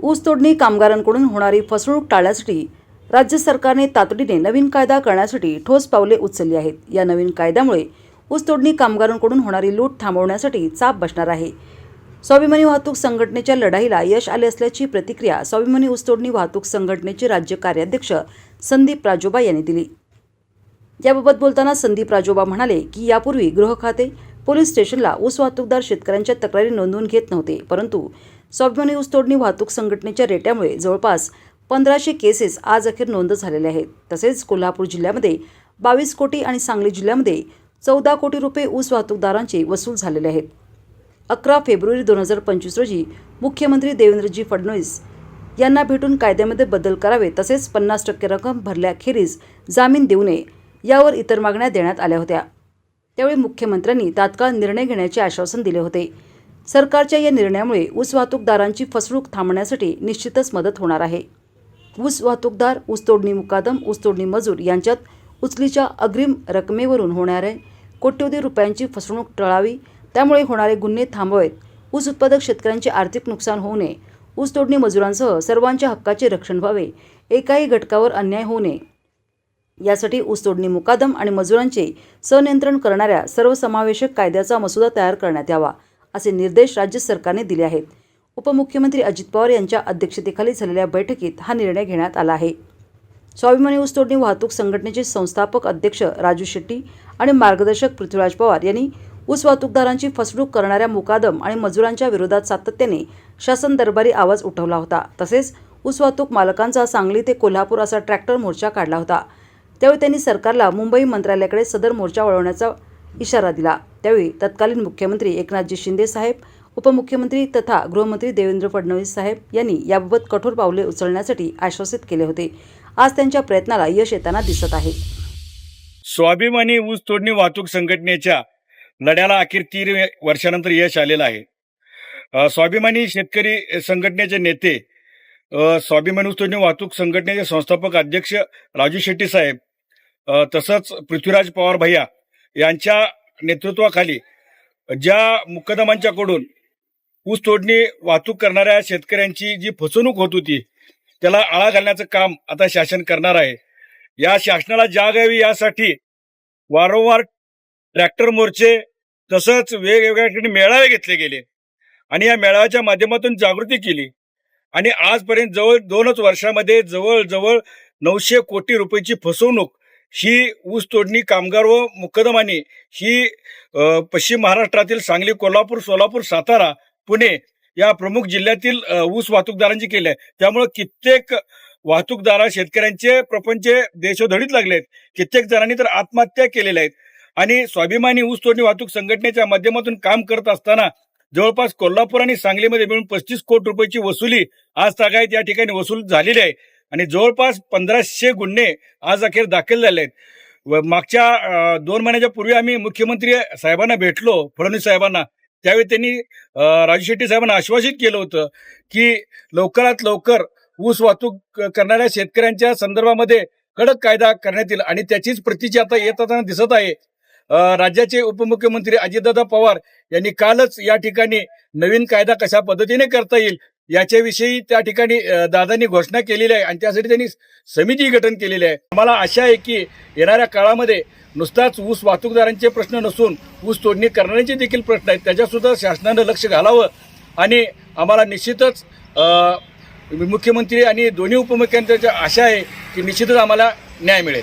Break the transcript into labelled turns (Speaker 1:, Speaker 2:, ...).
Speaker 1: ऊसतोडणी कामगारांकडून होणारी फसवणूक टाळण्यासाठी राज्य सरकारने तातडीने नवीन कायदा करण्यासाठी ठोस पावले उचलली आहेत. या नवीन कायद्यामुळे ऊसतोडणी कामगारांकडून होणारी लूट थांबवण्यासाठी चाप बसणार आहे. स्वाभिमानी वाहतूक संघटनेच्या लढाईला यश आले असल्याची प्रतिक्रिया स्वाभिमानी ऊसतोडणी वाहतूक संघटनेचे राज्य कार्याध्यक्ष संदीप राजोबा यांनी दिली. याबाबत बोलताना संदीप राजोबा म्हणाले की यापूर्वी गृह खाते पोलीस स्टेशनला ऊस वाहतूकदार शेतकऱ्यांच्या तक्रारी नोंदवून घेत नव्हते परंतु स्वाभिमानी ऊसतोडणी वाहतूक संघटनेच्या रेट्यामुळे जवळपास पंधराशे केसेस आज अखेर नोंद झालेले आहेत. तसेच कोल्हापूर जिल्ह्यामध्ये बावीस कोटी आणि सांगली जिल्ह्यामध्ये चौदा कोटी रुपये ऊस वाहतूकदारांचे वसूल झालेले आहेत. अकरा फेब्रुवारी दोन हजार पंचवीस रोजी मुख्यमंत्री देवेंद्रजी फडणवीस यांना भेटून कायद्यामध्ये बदल करावे तसेच पन्नास टक्के रक्कम भरल्याखेरीज जामीन देऊ नये यावर इतर मागण्या देण्यात आल्या होत्या. त्यावेळी मुख्यमंत्र्यांनी तात्काळ निर्णय घेण्याचे आश्वासन दिले होते. सरकारच्या या निर्णयामुळे ऊस वाहतूकदारांची फसवणूक थांबण्यासाठी निश्चितच मदत होणार आहे. ऊस वाहतूकदार ऊसतोडणी मुकादम ऊसतोडणी मजूर यांच्यात उचलीच्या अग्रिम रकमेवरून होणारे कोट्यवधी रुपयांची फसवणूक टळावी त्यामुळे होणारे गुन्हे थांबवेत. ऊस उत्पादक शेतकऱ्यांचे आर्थिक नुकसान होऊ नये. ऊस तोडणी मजुरांसह सर्वांच्या हक्काचे रक्षण व्हावे. एकाही घटकावर अन्याय होऊ नये. यासाठी ऊसतोडणी मुकादम आणि मजुरांचे संनियंत्रण करणाऱ्या सर्वसमावेशक कायद्याचा मसुदा तयार करण्यात यावा. असे निर्देश राज्य सरकारने दिले आहेत. उपमुख्यमंत्री अजित पवार यांच्या अध्यक्षतेखाली झालेल्या बैठकीत हा निर्णय घेण्यात आला आहे. स्वाभिमानी ऊसतोडणी वाहतूक संघटनेचे संस्थापक अध्यक्ष राजू शेट्टी आणि मार्गदर्शक पृथ्वीराज पवार यांनी ऊस वाहतूकदारांची फसवणूक करणाऱ्या मुकादम आणि मजुरांच्या विरोधात सातत्याने शासन दरबारी आवाज उठवला होता. तसेच ऊस वाहतूक मालकांचा सांगली ते कोल्हापूर असा ट्रॅक्टर मोर्चा काढला होता. त्यावेळी त्यांनी सरकारला मुंबई मंत्रालयाकडे सदर मोर्चा वळवण्याचा इशारा दिला. त्यावेळी तत्कालीन मुख्यमंत्री एकनाथजी शिंदे साहेब उपमुख्यमंत्री तथा गृहमंत्री देवेंद्र फडणवीस साहेब यांनी याबाबत कठोर पावले उचलण्यासाठी आश्वासित केले होते. आज त्यांच्या प्रयत्नाला यश येताना दिसत आहे.
Speaker 2: स्वाभिमानी ऊस तोडणी वाहतूक संघटनेच्या लढ्याला अखेर तीन वर्षानंतर यश आलेलं आहे. स्वाभिमानी शेतकरी संघटनेचे नेते स्वाभिमानी ऊस तोडणी वाहतूक संघटनेचे संस्थापक अध्यक्ष राजू शेट्टी साहेब तसंच पृथ्वीराज पवार भैया यांच्या नेतृत्वाखाली ज्या मुकदमांच्याकडून ऊस तोडणी वाहतूक करणाऱ्या शेतकऱ्यांची जी फसवणूक होत होती त्याला आळा घालण्याचं काम आता शासन करणार आहे. या शासनाला जाग यावी यासाठी वारंवार ट्रॅक्टर मोर्चे तसंच वेगवेगळ्या ठिकाणी मेळावे घेतले गेले आणि या मेळाव्याच्या माध्यमातून जागृती केली. आणि आजपर्यंत जवळ दोनच वर्षामध्ये जवळजवळ नऊशे कोटी रुपयाची फसवणूक ही ऊस तोडणी कामगार व मुकदमानी ही पश्चिम महाराष्ट्रातील सांगली कोल्हापूर सोलापूर सातारा पुणे या प्रमुख जिल्ह्यातील ऊस वाहतूकदारांची केली आहे. त्यामुळे कित्येक वाहतूकदारा शेतकऱ्यांचे प्रपंच देशोधडीत लागलेत. कित्येक जणांनी तर आत्महत्या केलेल्या आहेत. आणि स्वाभिमानी ऊस तोडणी वाहतूक संघटनेच्या माध्यमातून काम करत असताना जवळपास कोल्हापूर आणि सांगलीमध्ये मिळून पस्तीस कोटी रुपयाची वसुली आज तागायत या ठिकाणी वसूल झालेली आहे. आणि जवळपास पंधराशे गुन्हे आज अखेर दाखल झाले आहेत. व मागच्या दोन महिन्याच्या पूर्वी आम्ही मुख्यमंत्री साहेबांना भेटलो फडणवीस साहेबांना. त्यावेळी त्यांनी राजू शेट्टी साहेबांना आश्वासित केलं होतं की लवकरात लवकर ऊस वाहतूक करणाऱ्या शेतकऱ्यांच्या संदर्भामध्ये कडक कायदा करण्यात येईल आणि त्याचीच प्रतीची आता येत असताना दिसत आहे. राज्याचे उपमुख्यमंत्री अजितदादा पवार यांनी कालच या ठिकाणी नवीन कायदा कशा पद्धतीने करता येईल याच्याविषयी त्या ठिकाणी दादांनी घोषणा केलेली आहे आणि त्यासाठी त्यांनी समिती गठन केलेली आहे. आम्हाला आशा आहे की येणाऱ्या काळामध्ये नुसताच ऊस वाहतूकदारांचे प्रश्न नसून ऊस तोडणी करणाऱ्यांचे देखील प्रश्न आहेत. त्याच्यासुद्धा शासनानं लक्ष घालावं आणि आम्हाला निश्चितच मुख्यमंत्री आणि दोन्ही उपमुख्यमंत्र्यांच्या आशा आहे की निश्चितच आम्हाला न्याय मिळेल.